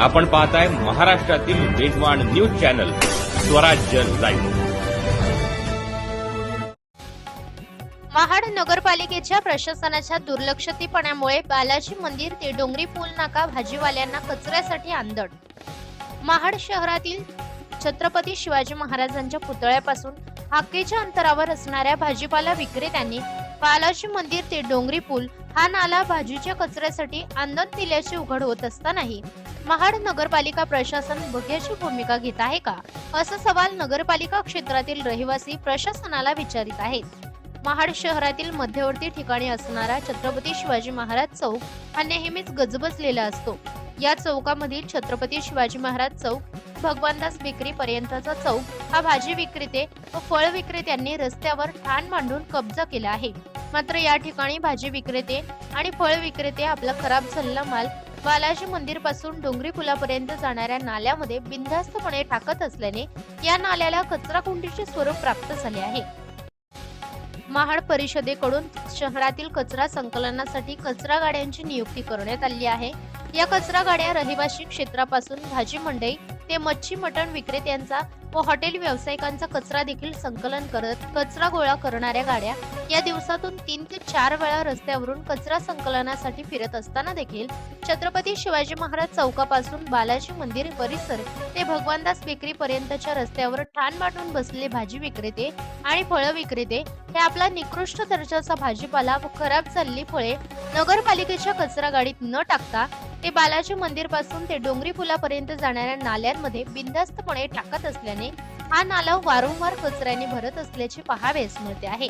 आपण पाहताय महाराष्ट्रातील वेगवान news channel Swarajya live. Mahad नगरपालिकेच्या प्रशासनाच्या दुर्लक्षतीपणामुळे बालाजी मंदिर ते डोंगरी पूल नाका भाजीवाल्यांना कचऱ्यासाठी आंदण महाड शहरातील छत्रपती शिवाजी महाराजांच्या पुतळ्यापासून हाकेच्या अंतरावर असणाऱ्या भाजीपाला विक्रेत्यांनी बालाजी मंदिर ते डोंगरी पूल हा नाला भाजीच्या कचऱ्यासाठी आंदोलन दिल्याचे उघड होत असतानाही महाड नगरपालिका प्रशासन बघ्याची भूमिका घेत आहे का? असा सवाल नगरपालिका क्षेत्रातील रहिवासी प्रशासनाला विचारित आहेत. महाड शहरातील मध्यवर्ती ठिकाणी असणारा छत्रपती शिवाजी महाराज चौक हा नेहमीच गजबजलेला असतो. या चौकामधील छत्रपती शिवाजी महाराज चौक भगवानदास विक्री पर्यंतचा चौक हा भाजी विक्रेते व फळ विक्रेत्यांनी रस्त्यावर ठाण मांडून कब्जा केला आहे. मात्र या ठिकाणी भाजी विक्रेते आणि फळ विक्रेते आपला खराब झालेला माल बालाजी मंदिरपासून डोंगरी पुलापर्यंत जाणाऱ्या नाल्यामध्ये बिनधास्तपणे टाकत असल्याने या नाल्याला कचरा कुंडीचे स्वरूप प्राप्त झाले आहे. महाड परिषदेकडून शहरातील कचरा संकलनासाठी कचरा गाड्यांची नियुक्ती करण्यात आली आहे. या कचरा गाड्या रहिवासी क्षेत्रापासून भाजी मंडई ते मच्छी मटण विक्रेत्यांचा व हॉटेल व्यावसायिकांचा कचरा देखील संकलन करत कचरा गोळा करणाऱ्या गाड्या या दिवसातून तीन ते चार वेळा रस्त्यावरून कचरा संकलनासाठी फिरत असताना देखील छत्रपती शिवाजी महाराज चौकापासून बालाजी मंदिर परिसर ते भगवानदास बेकरी पर्यंतच्या रस्त्यावर ठाण मांडून बसलेले भाजी विक्रेते आणि फळं विक्रेते हे आपला निकृष्ट दर्जाचा भाजीपाला व खराब झालेली फळे नगरपालिकेच्या कचरा गाडीत न टाकता ते बालाजी मंदिरपासून ते डोंगरी पुलापर्यंत जाणाऱ्या नाल्यांमध्ये बिंदास्तपणे टाकत असल्याने हा नाला वारंवार कचऱ्याने भरत असल्याचे पाहावेस मिळते आहे.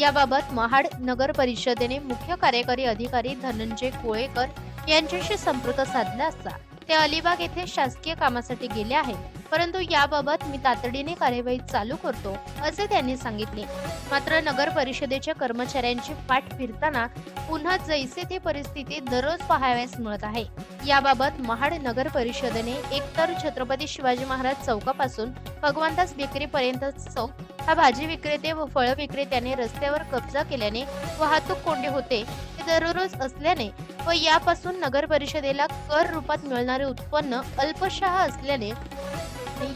याबाबत महाड नगर परिषदेने मुख्य कार्यकारी अधिकारी धनंजय कोळेकर यांच्याशी संपर्क साधला असता ते अलिबाग येथे शासकीय कामासाठी गेले आहेत. परंतु याबाबत मी तातडीने कार्यवाही चालू करतो असे त्यांनी सांगितले. मात्र नगर परिषदेच्या कर्मचाऱ्यांची पाठ फिरताना पुन्हा जैसे ते परिस्थिती दररोज पाहाव्यास मिळत आहे. याबाबत महाड नगर परिषदेने एकतर छत्रपती शिवाजी महाराज चौकापासून भगवंतास बेकरी चौक हा भाजी विक्रेते व फळ विक्रेत्याने रस्त्यावर कब्जा केल्याने वाहतूक कोंडी होते ते दररोज असल्याने व यापासून नगर परिषदेला कर रूपात मिळणारे उत्पन्न अल्पशः असल्याने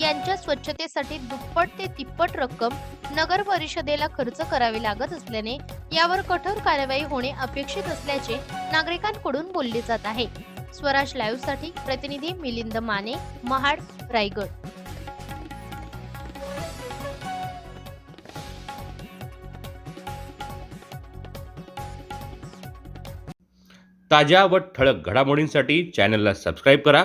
यांच्या स्वच्छतेसाठी दुप्पट ते तिप्पट रक्कम नगर परिषदेला खर्च करावी लागत असल्याने यावर कठोर कारवाई होणे अपेक्षित असल्याचे नागरिकांकडून बोलले जात आहे. स्वराज लाईव्हसाठी प्रतिनिधी मिलिंद माने महाड रायगड. ताज्या व ठळक घडामोडींसाठी चॅनलला सबस्क्राईब करा.